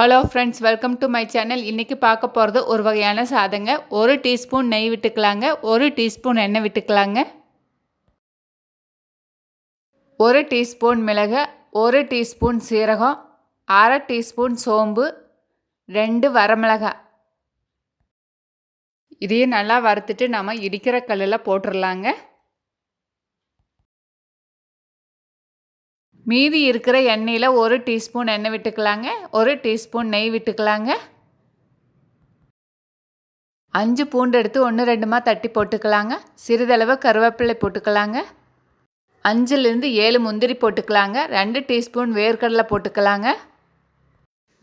Hello friends welcome to my channel இன்றைக்கி பார்க்க போகிறது ஒரு வகையான சாதங்க. ஒரு டீஸ்பூன் நெய் விட்டுக்கலாங்க. ஒரு டீஸ்பூன் எண்ணெய் விட்டுக்கலாங்க. ஒரு டீஸ்பூன் மிளகு ஒரு டீஸ்பூன் சீரகம் அரை டீஸ்பூன் சோம்பு ரெண்டு வரமிளகாய். இதையும் நல்லா வறுத்துட்டு நம்ம இடிக்கிற கல்லில் போட்டுடலாங்க மீதி இருக்கிற எண்ணெயில் ஒரு டீஸ்பூன் எண்ணெய் விட்டுக்கலாங்க. ஒரு டீஸ்பூன் நெய் விட்டுக்கலாங்க. அஞ்சு பூண்டு எடுத்து ஒன்று ரெண்டுமா தட்டி போட்டுக்கலாங்க. சிறிதளவு கருவேப்பிலை போட்டுக்கலாங்க. அஞ்சுலேருந்து ஏழு முந்திரி போட்டுக்கலாங்க. ரெண்டு டீஸ்பூன் வேர்க்கடலை போட்டுக்கலாங்க.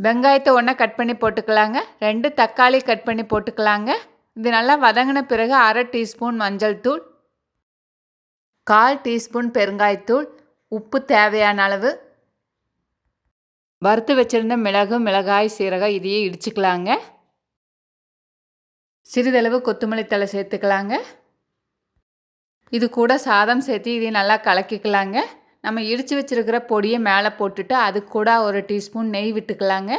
வெங்காயத்தை ஒன்றா கட் பண்ணி போட்டுக்கலாங்க. ரெண்டு தக்காளி கட் பண்ணி போட்டுக்கலாங்க. இது நல்லா வதங்கின பிறகு அரை டீஸ்பூன் மஞ்சள் தூள் கால் டீஸ்பூன் பெருங்காயத்தூள் உப்பு தேவையான அளவு. வறுத்து வச்சுருந்த மிளகு மிளகாய் சீரகம் இதையே இடிச்சுக்கலாங்க. சிறிதளவு கொத்தமல்லி தலை சேர்த்துக்கலாங்க. இது கூட சாதம் சேர்த்து இதையும் நல்லா கலக்கிக்கலாங்க. நம்ம இடித்து வச்சுருக்கிற பொடியை மேலே போட்டுட்டு அது கூட ஒரு டீஸ்பூன் நெய் விட்டுக்கலாங்க.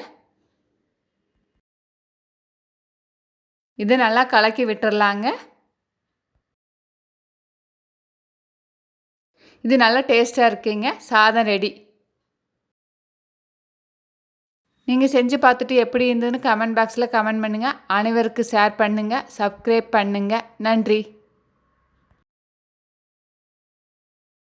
இது நல்லா கலக்கி விட்டுறலாங்க. இது நல்லா டேஸ்ட்டாக இருக்குங்க. சாதம் ரெடி நீங்கள் செஞ்சு பார்த்துட்டு எப்படி இருந்ததுன்னு கமெண்ட் பாக்ஸில் கமெண்ட் பண்ணுங்கள் அனைவருக்கு ஷேர் பண்ணுங்கள் சப்ஸ்கிரைப் பண்ணுங்கள் நன்றி.